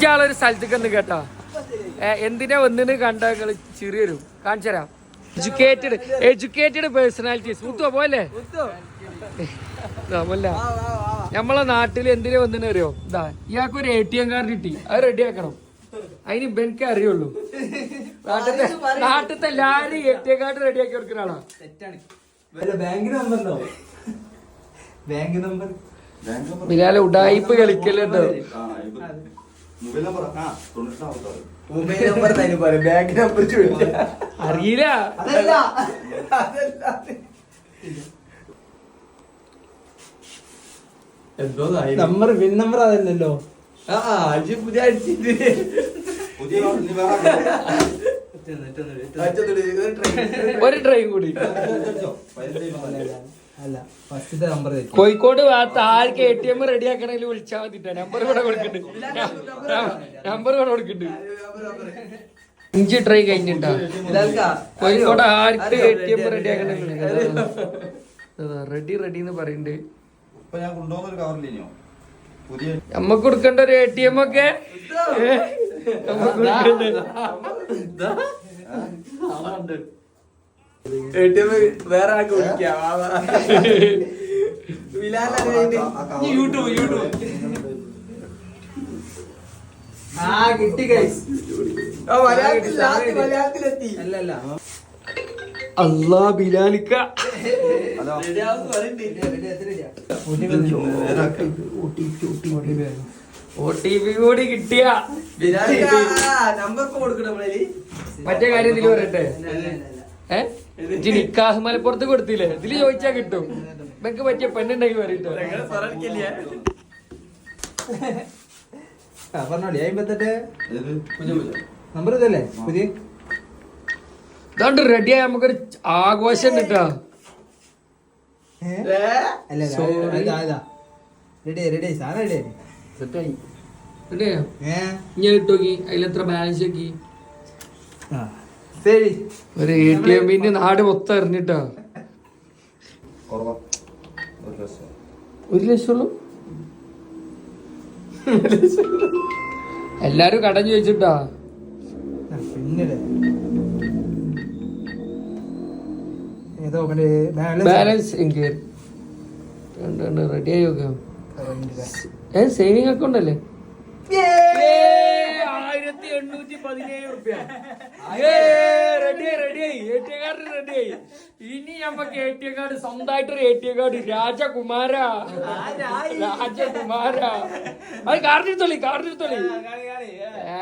ഇയാളൊരു സ്ഥലത്തേക്ക് ഒന്ന് കേട്ടോ. എന്തിനാ വന്നിന് കണ്ട ചിറി വരും കാണിച്ചുതരാം എഡ്യൂക്കേറ്റഡ് എഡ്യൂക്കേറ്റഡ് പേഴ്സണാലിറ്റീസ് മുത്തോ പോലെ നമ്മളെ നാട്ടിൽ എന്തിനാ വന്നിന് അറിയോ? ഇതാ ഇയാൾക്ക് ഒരു എ ടി എം കാർഡ് കിട്ടി. അത് റെഡി ആക്കണം. അതിന് ഇവനക്ക് അറിയുള്ളൂ. നാട്ടിലത്തെ നാട്ടിലത്തെ എല്ലാരും A T M card ready ആക്കി കൊടുക്കുന്ന ആളാ. ബാങ്ക് നമ്പർ ബാങ്ക് നമ്പർ ബിലാലെ ഉടായിപ്പ് കളിക്കലുണ്ടോ. മൊബൈൽ നമ്പർ തന്നെ പറയും ബാങ്ക് നമ്പർ ചോദിക്കാം അറിയില്ല. അതല്ല. അതല്ല എന്തോ നമ്പർ വിൻ നമ്പർ അതല്ലല്ലോ. ആ അജി പുതിയ അടിച്ചിട്ട്. ഒരു ട്രെയിൻ കൂടി. നമ്പർ കോഴിക്കോട് ഭാഗത്ത് ആർക്ക് എ ടി എം റെഡി ആക്കണമെങ്കിൽ വിളിച്ചാൽ മതി നമ്പർ ഇവിടെ കൊടുക്കുന്നുണ്ട് നമ്പർ ഇവിടെ കൊടുക്കുന്നുണ്ട് അഞ്ച് ട്രൈ കഴിഞ്ഞിട്ടാ കോഴിക്കോട് ആർക്ക് എ ടി എം റെഡി ആക്കണമെങ്കിൽ റെഡി റെഡി എന്ന് പറയുന്നുണ്ട് നമ്മക്ക് കൊടുക്കേണ്ട ഒരു എ ടി എം ഒക്കെ? നമ്മക്ക് കൊടുക്കണ്ടേ? വേറെ ആൾക്ക് വിളിക്കാം യൂട്യൂബ് യൂട്യൂബ് ആ കിട്ടി മലയാളത്തിലെത്തി അല്ലല്ല അല്ലാ ബിലാലിക്ക ഒ ടി പി കൂടി കിട്ടിയ മറ്റേ കാര്യം പറയട്ടെ ഏ? ഇജ്ജ് നിക്കാഹ് മലപ്പുറത്ത് കൊടുത്തില്ലേ? ഇതിൽ ചോദിച്ചാ കിട്ടും. നിങ്ങക്ക് പറ്റിയ പെണ്ണുണ്ടെങ്കിൽ പറയട്ടോ ആ പറഞ്ഞോളി. അമ്പത്തെട്ട്? നമ്പർ ഇതല്ലേ? പുതിയ? ഇതാണ്ട് റെഡിയായി നമുക്കൊരു ആഘോഷം കിട്ടാ റെഡി റെഡി സാധനം റെഡി സെറ്റായി. റെഡിയായോ ഏ? ഞാൻ ഇട്ടോക്കി. അതിലെത്ര ബാലൻസ് ആക്കി? ആ. ഒരു എ ടി എമ്മിന്റെ നാട് മൊത്തം എറിഞ്ഞിട്ടാ ഒരു ലക്ഷം. ഒരു ലക്ഷം ഉള്ളൂ എല്ലാരും കടം ചോദിച്ചിട്ടാ. ബാലൻസ് എനിക്ക് റെഡി ആയി നോക്കാം. ഏ സേവിങ് അക്കൗണ്ട് അല്ലേ? പതിനേഴ് റുപ്യ. റെഡിയായി റെഡിയായി എ ടി എം കാർഡ് റെഡിയായി ഇനി നമുക്ക് എ ടി എ കാർഡ് സ്വന്തമായിട്ട് ഒരു എ ടി എ കാർഡ് രാജകുമാര. രാജകുമാര. അത് കാർഡ് എടുത്തോളി കാർഡ് എടുത്തോളി.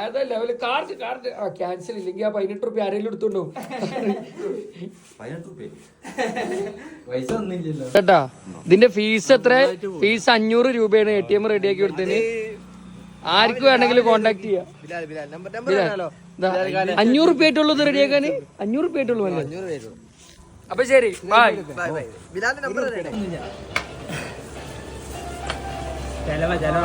ഏതാ ലെവൽ കാർഡ് കാർഡ് ആ ക്യാൻസൽ ഇല്ലെങ്കിൽ ആ പതിനെട്ട് റുപ്യ ആരെങ്കിലും എടുത്തോണ്ടോ? കേട്ടാ ഇതിന്റെ ഫീസ് എത്ര? ഫീസ് അഞ്ഞൂറ് രൂപയാണ് എ ടി എം റെഡിയാക്കി കൊടുത്തതിന്. ആർക്ക് വേണമെങ്കിലും കോണ്ടാക്ട് ചെയ്യാം. അഞ്ഞൂറ് റുപ്യ ആയിട്ടുള്ളൂ ഇത് റെഡിയാക്കാന് അഞ്ഞൂറ് റുപ്യ ആയിട്ടുള്ളൂ അല്ലേ അപ്പൊ ശരി ബൈ ചെലവ ചെലവ.